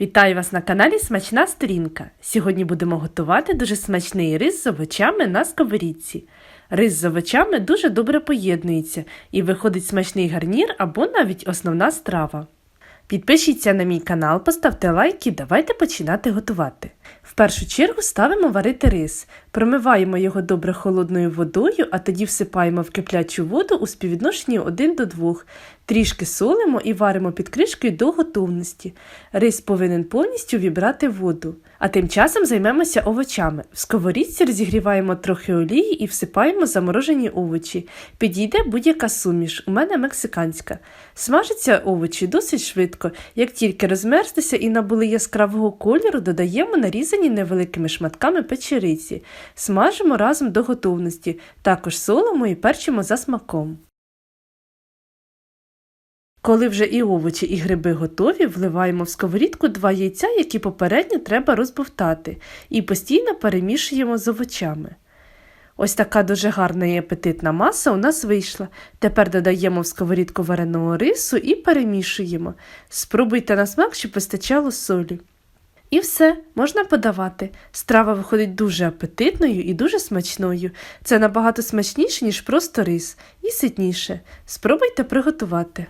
Вітаю вас на каналі Смачна Сторінка. Сьогодні будемо готувати дуже смачний рис з овочами на сковорідці. Рис з овочами дуже добре поєднується і виходить смачний гарнір або навіть основна страва. Підпишіться на мій канал, поставте лайк і давайте починати готувати. В першу чергу ставимо варити рис, промиваємо його добре холодною водою, а тоді всипаємо в киплячу воду у співвідношенні 1 до 2, трішки солимо і варимо під кришкою до готовності. Рис повинен повністю вібрати воду. А тим часом займемося овочами. В сковорідці розігріваємо трохи олії і всипаємо заморожені овочі. Підійде будь-яка суміш, у мене мексиканська. Смажаться овочі досить швидко. Як тільки розмерзлися і набули яскравого кольору, додаємо нарізані невеликими шматками печериці. Смажимо разом до готовності. Також солимо і перчимо за смаком. Коли вже і овочі, і гриби готові, вливаємо в сковорідку два яйця, які попередньо треба розбовтати, і постійно перемішуємо з овочами. Ось така дуже гарна і апетитна маса у нас вийшла. Тепер додаємо в сковорідку вареного рису і перемішуємо. Спробуйте на смак, щоб вистачало солі. І все, можна подавати. Страва виходить дуже апетитною і дуже смачною. Це набагато смачніше, ніж просто рис, і ситніше. Спробуйте приготувати.